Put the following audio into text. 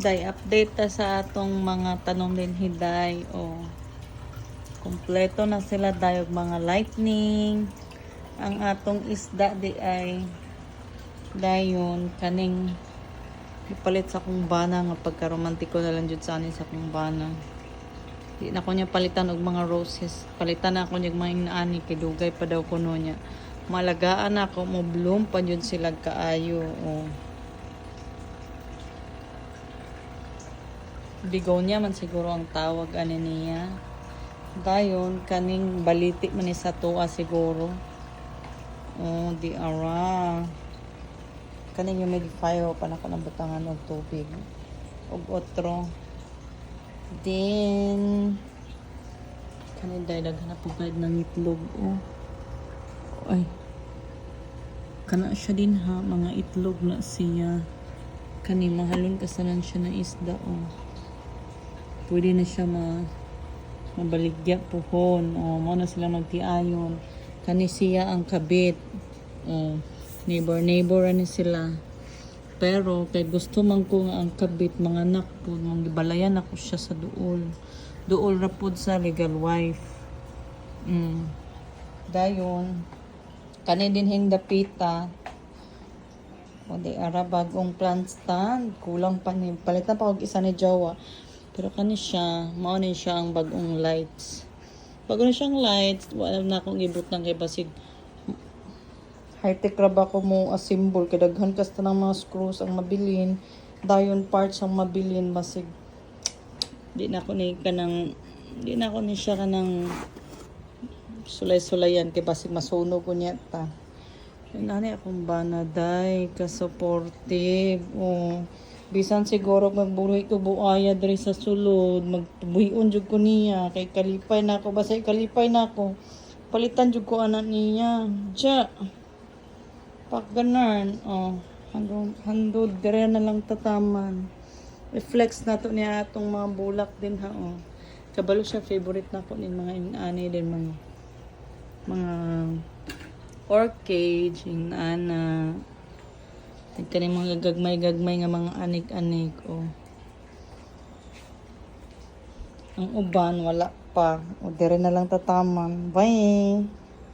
Day, update ta sa atong mga tanong din hiday. O, kompleto na sila dayog mga lightning. Ang atong isda di ay dayon kaning ipalit sa kong bana nga pagka-romantiko na lang jud sa sa kong bana. Di na ko niya palitan og mga roses. Palitan na ako niya mga inaani kay dugay pa daw kuno niya. Malagaan ako mo bloom pa jud sila kaayo. O. Bigonia man siguro ang tawag ani niya. Dayon kaning baliti man ni sa tuwa siguro. Oh, di ara. Kaning humidifier pa na ko ng butangan og tubig. Og otro. Then kaning day daghan na pugad ng itlog oh. Ay. Kana siya din ha, mga itlog na siya. Kani mahalon kasalan siya na isda oh pwede na siya ma mabaligya puhon o mo na sila magtiayon. Kani siya ang kabit o neighbor neighbor ni sila. Pero kay gusto man ko nga ang kabit mga anak po mong gibalayan ako siya sa duol. Duol ra pud sa legal wife. Mm. dayon kani din hing dapita o di ara bagong plant stand. Kulang pa ni palitan pa og isa ni Jawa pero kani siya, mao ni siya ang bagong lights. Bago na siyang lights, wala na akong ibutang kay basig high-tech ra ba ko mo assemble kay daghan kasta ng mga screws ang mabilin, dayon parts ang mabilin basig di na ako ni kanang di na ako ni siya kanang sulay-sulayan kay basig masunog ko niya ta. Nani akong banaday ka supportive. Oh bisan siguro magbuhay ko buaya diri sa sulod. Magbuhion jud ko niya. Kay kalipay na ako. Basta kalipay na ako palitan jud ko anak niya. Ja. Pag ganan. Oh handod handod dire na lang tataman. Reflex na to niya atong mga bulak din ha oh. Kabalo siya favorite na ko nin mga inani din mga mga orchid inana Kani mga gagmay-gagmay nga mga anik-anik o. Ang uban wala pa. O dire na lang tataman. Bye.